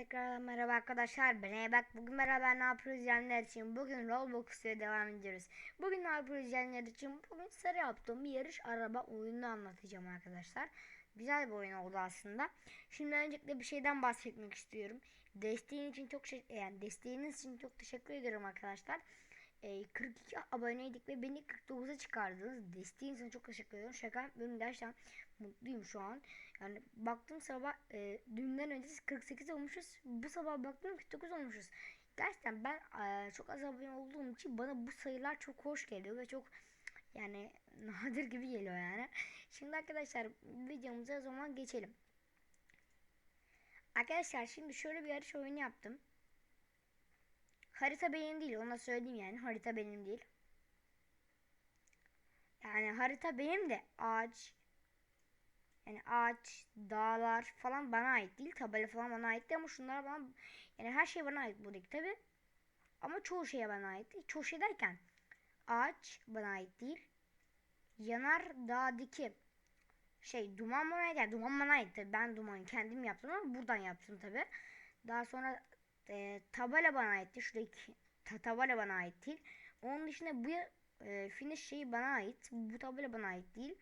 tekrardan merhaba arkadaşlar. Ben Eybek. Bugün beraber ne yapıyoruz diyenler için bugün Roblox'a devam ediyoruz. Bugün ne yapıyoruz diyenler için bugün sarı yaptığım bir yarış araba oyununu anlatacağım arkadaşlar. Güzel bir oyun oldu aslında. Şimdi öncelikle bir şeyden bahsetmek istiyorum. Desteğin için çok şey, yani desteğiniz için çok teşekkür ederim arkadaşlar. Ee, 42 aboneydik ve beni 49'a çıkardınız. Desteğiniz için çok teşekkür ederim. Şaka yapmıyorum gerçekten mutluyum şu an. Yani baktım sabah e, dünden önce 48 olmuşuz. Bu sabah baktım 49 olmuşuz. Gerçekten ben e, çok az abone olduğum için bana bu sayılar çok hoş geliyor ve çok yani nadir gibi geliyor yani. Şimdi arkadaşlar videomuza o zaman geçelim. Arkadaşlar şimdi şöyle bir yarış oyunu yaptım. Harita benim değil ona söyleyeyim yani harita benim değil. Yani harita benim de ağaç yani ağaç, dağlar falan bana ait değil. Tabela falan bana ait değil ama şunlar bana yani her şey bana ait buradaki tabi. Ama çoğu şeye bana ait değil. Çoğu şey derken ağaç bana ait değil. Yanar dağdaki şey duman bana ait. Yani duman bana ait tabi. Ben dumanı kendim yaptım ama buradan yaptım tabi. Daha sonra e, tabela bana aitti. Şuradaki ta, tabela bana ait değil. Onun dışında bu e, finish şeyi bana ait. Bu tabela bana ait değil.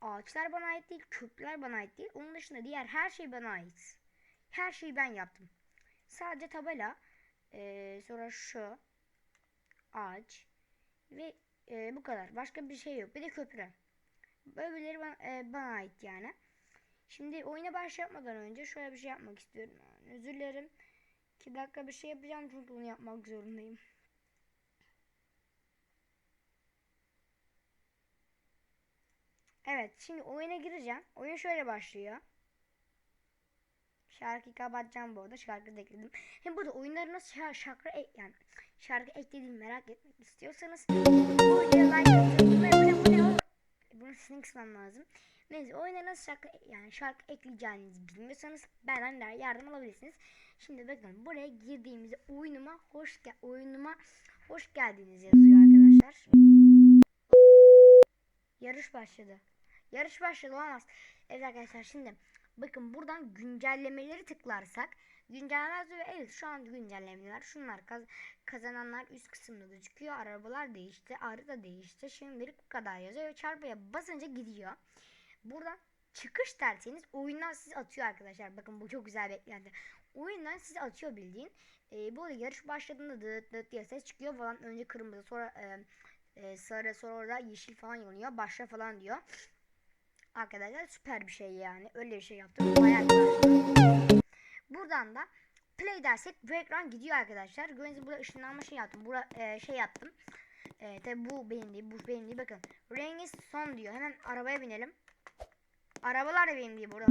Ağaçlar bana ait değil, köprüler bana ait değil. Onun dışında diğer her şey bana ait. Her şeyi ben yaptım. Sadece tabela, e, sonra şu ağaç ve e, bu kadar. Başka bir şey yok. Bir de köprü. Böyleleri bana, e, bana ait yani. Şimdi oyuna başlamadan önce şöyle bir şey yapmak istiyorum. Özür dilerim. 2 dakika bir şey yapacağım çünkü bunu yapmak zorundayım. Evet şimdi oyuna gireceğim. Oyun şöyle başlıyor. Şarkı kapatacağım bu arada. Şarkı da ekledim. Hem burada oyunları nasıl şarkı, şarkı yani şarkı eklediğimi merak etmek istiyorsanız bu videoya like Sizin kısmam lazım. Neyse oyuna nasıl şarkı yani şarkı ekleyeceğinizi bilmiyorsanız benden de yardım alabilirsiniz. Şimdi bakın buraya girdiğimizde oyunuma hoş gel oyunuma hoş geldiniz yazıyor arkadaşlar. Yarış başladı. Yarış başladı olamaz. Evet arkadaşlar şimdi bakın buradan güncellemeleri tıklarsak güncellemeler ve evet şu an güncellemeler şunlar kaz kazananlar üst kısımda gözüküyor. Arabalar değişti. Harita değişti. Şimdilik bu kadar yazıyor ve çarpıya basınca gidiyor. Buradan çıkış derseniz oyundan sizi atıyor arkadaşlar. Bakın bu çok güzel beklenti. Oyundan sizi atıyor bildiğin. Ee, bu yarış başladığında dıt dıt diye ses çıkıyor falan. Önce kırmızı sonra e, e, sarı sonra orada yeşil falan yanıyor. Başla falan diyor. Arkadaşlar süper bir şey yani. Öyle bir şey yaptım. Buradan da play dersek bu ekran gidiyor arkadaşlar. Gördüğünüz burada ışınlanma şey yaptım. Bura e, şey yaptım. E, tabi bu benim değil. Bu benim değil. Bakın. Rengi son diyor. Hemen arabaya binelim. Arabalar da benim değil burada.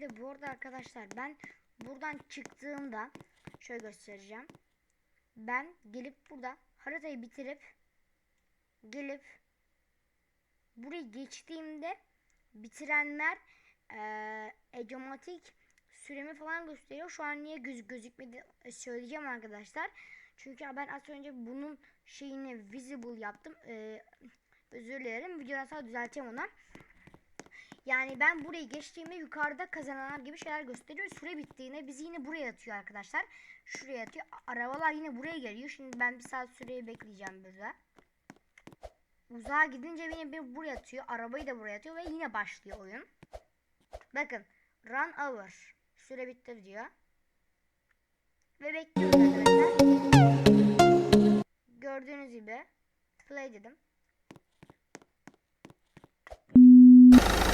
Arkadaşlar bu arada arkadaşlar ben buradan çıktığımda şöyle göstereceğim. Ben gelip burada haritayı bitirip gelip burayı geçtiğimde bitirenler ecomatik süremi falan gösteriyor. Şu an niye göz gözükmedi e, söyleyeceğim arkadaşlar. Çünkü ben az önce bunun şeyini visible yaptım. Eee özür dilerim. Videodan sonra düzelteceğim ona. Yani ben burayı geçtiğimde yukarıda kazananlar gibi şeyler gösteriyor. Süre bittiğinde bizi yine buraya atıyor arkadaşlar. Şuraya atıyor. Arabalar yine buraya geliyor. Şimdi ben bir saat süreyi bekleyeceğim burada. Uzağa gidince yine bir buraya atıyor. Arabayı da buraya atıyor ve yine başlıyor oyun. Bakın. Run over. Süre bitti diyor. Ve bekliyoruz arkadaşlar. Gördüğünüz gibi play dedim.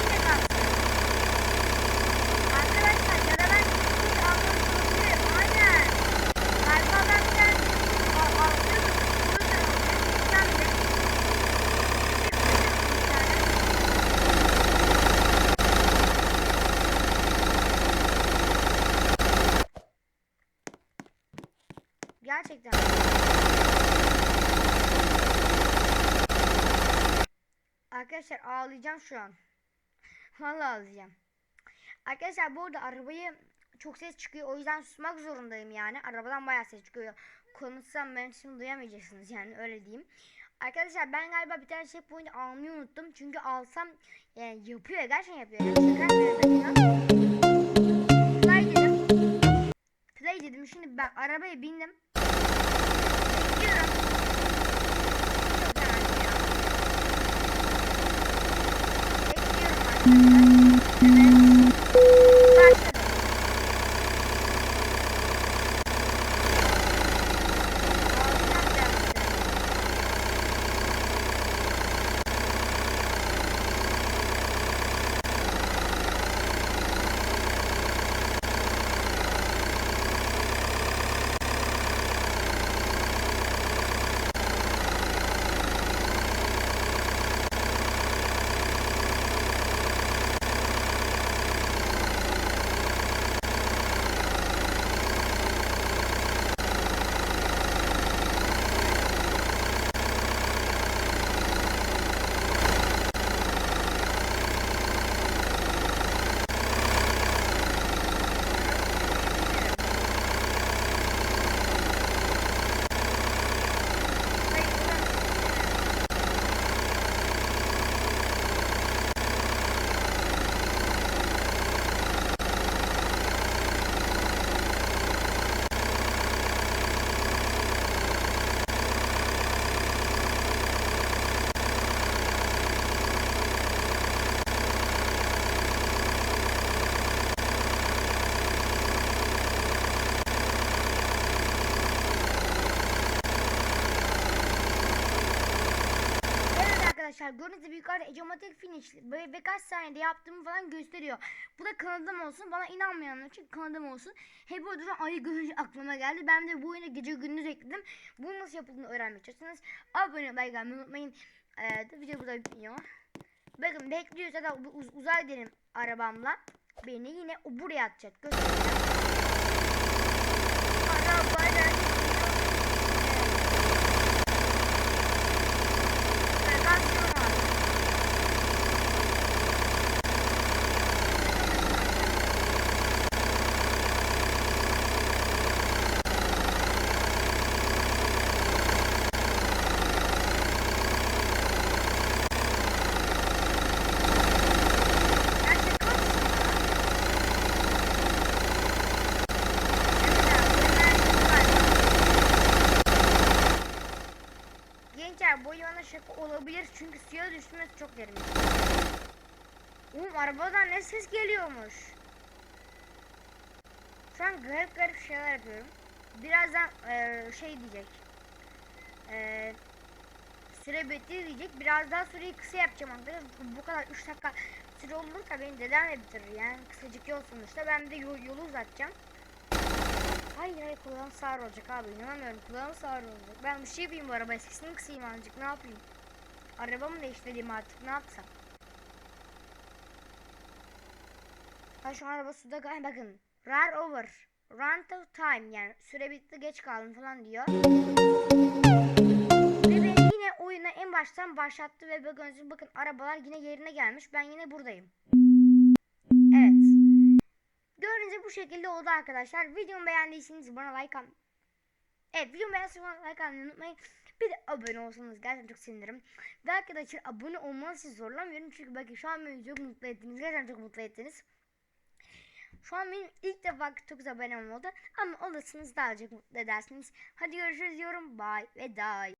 Yine kalktı. Arkadaşlar ya da ben bir almış olabilirim. Aynen. Galiba ben sen alıyordum. O yüzden alıyordum. Sen de. Bir tane. Gerçekten. Arkadaşlar ağlayacağım şu an. Vallahi ağlayacağım. Arkadaşlar bu arada arabayı çok ses çıkıyor. O yüzden susmak zorundayım yani. Arabadan bayağı ses çıkıyor. Konuşsam ben şimdi duyamayacaksınız yani öyle diyeyim. Arkadaşlar ben galiba bir tane checkpoint almayı unuttum. Çünkü alsam yani yapıyor gerçekten yapıyor. Yani şaka. Play dedim. Play dedim. Şimdi ben arabaya bindim. Bekliyorum arkadaşlar. Evet. Başladı. Ağlayacağım gerçekten. Hayır, ulan. Evet arkadaşlar yukarıda ecomatik finish ve, ve kaç saniyede yaptığımı falan gösteriyor. Bu da kanıtım olsun. Bana inanmayanlar için kanıtım olsun. Hep o duran ayı görünce aklıma geldi. Ben de bu oyuna gece gündüz ekledim. Bunu nasıl yapıldığını öğrenmek istiyorsanız abone olmayı gelmeyi unutmayın. Ee, de video burada bitiyor. Bakın bekliyorsa da uz- uzay gidelim arabamla. Beni yine buraya atacak. Göstereceğim. Arabayla gidiyor. Evet. Navigasyon var. Gerçek kaç ya? Gençler bu bana olabilir çünkü suya düşmesi çok derin. Oğlum arabadan ne ses geliyormuş. Şu an garip garip şeyler yapıyorum. Birazdan eee, şey diyecek. Eee süre bitti diyecek. Biraz daha süreyi kısa yapacağım. Bu- Bu kadar 3 dakika süre olursa benim dedem de bitirir yani. Kısacık yol sonuçta. Ben de yol, yolu uzatacağım. Hayır hayır kulağım sağır olacak abi inanamıyorum kulağım sağır olacak. Ben bir şey yapayım bu araba eskisini kısayım azıcık ne yapayım. Arabamı değiştireyim artık ne yapsam? Ha şu araba suda kay bakın. Rare over. Run to time yani süre bitti geç kaldım falan diyor. ve beni yine oyuna en baştan başlattı ve bakın, bakın arabalar yine yerine gelmiş. Ben yine buradayım. Evet. Görünce bu şekilde oldu arkadaşlar. Videomu beğendiyseniz bana like atmayı. Evet videomu beğendiyseniz bana like atmayı unutmayın. Bir de abone olsanız gerçekten çok sevinirim. Ve arkadaşlar abone olmanızı sizi zorlamıyorum. Çünkü bakın şu an beni çok mutlu ettiniz. Gerçekten çok mutlu ettiniz. Şu an benim ilk defa çok güzel abonem oldu. Ama olursanız daha çok mutlu edersiniz. Hadi görüşürüz diyorum. Bye ve bye.